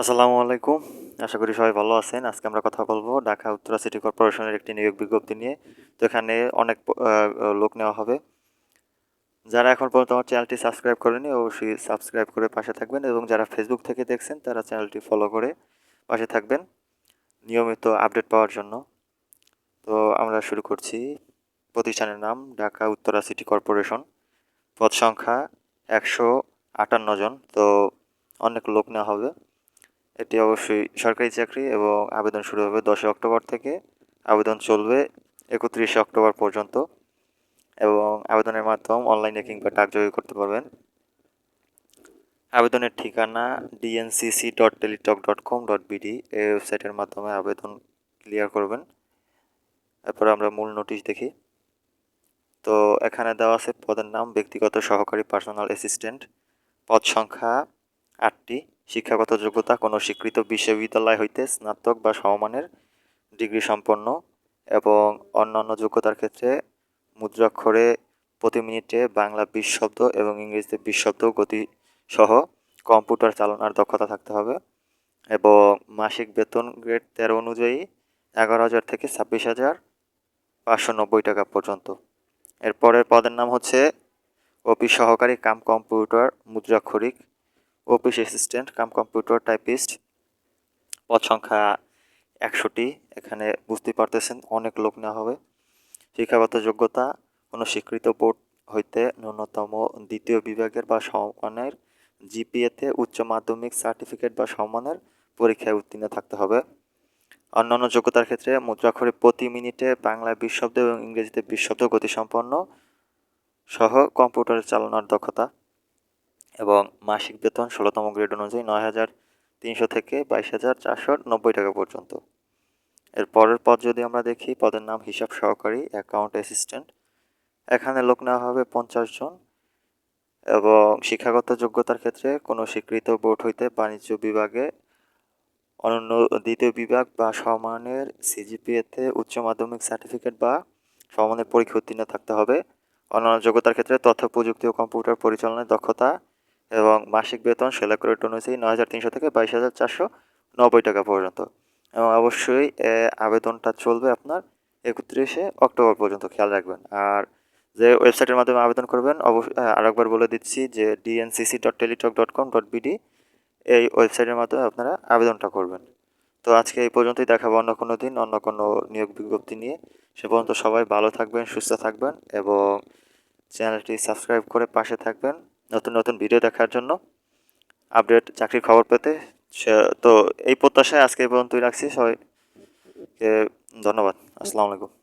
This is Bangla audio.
আসসালামু আলাইকুম। আশা করি সবাই ভালো আছেন। আজকে আমরা কথা বলব ঢাকা উত্তরা সিটি কর্পোরেশনের একটি নিয়োগ বিজ্ঞপ্তি নিয়ে। তো এখানে অনেক লোক নেওয়া হবে। যারা এখন পর্যন্ত আমার চ্যানেলটি সাবস্ক্রাইব করেনি, অবশ্যই সাবস্ক্রাইব করে পাশে থাকবেন এবং যারা ফেসবুক থেকে দেখছেন, তারা চ্যানেলটি ফলো করে পাশে থাকবেন নিয়মিত আপডেট পাওয়ার জন্য। তো আমরা শুরু করছি। প্রতিষ্ঠানের নাম ঢাকা উত্তরা সিটি কর্পোরেশন। পদ সংখ্যা একশো আটান্ন জন। তো অনেক লোক নেওয়া হবে। এটি অবশ্যই সরকারি চাকরি এবং আবেদন শুরু হবে দশই অক্টোবর থেকে। আবেদন চলবে একত্রিশে অক্টোবর পর্যন্ত এবং আবেদনের মাধ্যম অনলাইনে কিংবা ডাকযোগে করতে পারবেন। আবেদনের ঠিকানা DNCC dot Teletalk dot com dot BD এই ওয়েবসাইটের মাধ্যমে আবেদন ক্লিয়ার করবেন। এরপর আমরা মূল নোটিশ দেখি। তো এখানে দেওয়া আছে পদের নাম, ব্যক্তিগত সহকারী পার্সোনাল অ্যাসিস্ট্যান্ট। পদ সংখ্যা আটটি। শিক্ষাগত যোগ্যতা কোনো স্বীকৃত বিশ্ববিদ্যালয় হইতে স্নাতক বা সমমানের ডিগ্রি সম্পন্ন এবং অন্যান্য যোগ্যতার ক্ষেত্রে মুদ্রাক্ষরে প্রতি মিনিটে বাংলা বিশ শব্দ এবং ইংরেজিতে বিশ শব্দ গতি সহ কম্পিউটার চালানোর দক্ষতা থাকতে হবে এবং মাসিক বেতন গ্রেড তেরো অনুযায়ী এগারো হাজার থেকে ছাব্বিশ হাজার পাঁচশো নব্বই টাকা পর্যন্ত। এরপরের পদের নাম হচ্ছে অফিস সহকারী cum computer মুদ্রাক্ষরিক office assistant cum computer typist পদ সংখ্যা একশোটি এখানে বুঝতে পারতেছেন, অনেক লোক নেওয়া হবে। শিক্ষাগত যোগ্যতা, কোনো স্বীকৃত বোর্ড হইতে ন্যূনতম দ্বিতীয় বিভাগের বা সমানের জিপিএতে উচ্চ মাধ্যমিক সার্টিফিকেট বা সমমানের পরীক্ষায় উত্তীর্ণ থাকতে হবে। অন্যান্য যোগ্যতার ক্ষেত্রে মুদ্রাক্ষরে প্রতি মিনিটে বাংলায় বিশ শব্দ এবং ইংরেজিতে বিশ শব্দ গতিসম্পন্ন সহ কম্পিউটার চালানোর দক্ষতা। এবং মাসিক বেতন ষোলোতম গ্রেড অনুযায়ী নয় হাজার তিনশো থেকে বাইশ হাজার চারশো নব্বই টাকা পর্যন্ত। এর পরের পদ যদি আমরা দেখি, পদের নাম হিসাব সহকারী অ্যাকাউন্ট অ্যাসিস্ট্যান্ট এখানে লোক নেওয়া হবে পঞ্চাশ জন এবং শিক্ষাগত যোগ্যতার ক্ষেত্রে কোনো স্বীকৃত বোর্ড হইতে বাণিজ্য বিভাগে অনন্য দ্বিতীয় বিভাগ বা সমানের সিজিপিএতে উচ্চ মাধ্যমিক সার্টিফিকেট বা সমানের পরীক্ষা উত্তীর্ণ থাকতে হবে। অন্যান্য যোগ্যতার ক্ষেত্রে তথ্য, প্রযুক্তি ও কম্পিউটার পরিচালনায় দক্ষতা এবং মাসিক বেতন সেলেক্ট রেট অনুযায়ী নয় হাজার তিনশো থেকে বাইশ হাজার চারশো নব্বই টাকা পর্যন্ত। এবং অবশ্যই আবেদনটা চলবে আপনার একত্রিশে অক্টোবর পর্যন্ত, খেয়াল রাখবেন। আর যে ওয়েবসাইটের মাধ্যমে আবেদন করবেন অবশ্যই আরেকবার বলে দিচ্ছি যে DNCC dot Teletalk dot com dot BD এই ওয়েবসাইটের মাধ্যমে আপনারা আবেদনটা করবেন। তো আজকে এই পর্যন্তই, দেখাবো অন্য কোনো দিন, অন্য কোনো নিয়োগ বিজ্ঞপ্তি নিয়ে। সে পর্যন্ত সবাই ভালো থাকবেন, সুস্থ থাকবেন এবং চ্যানেলটি সাবস্ক্রাইব করে পাশে থাকবেন। নতুন নতুন ভিডিও দেখার জন্য আপডেট চাকরির খবর পেতে। তো এই প্রত্যাশায় আজকে পর্যন্তই রাখছি সবাইকে, ধন্যবাদ। আসসালামু আলাইকুম।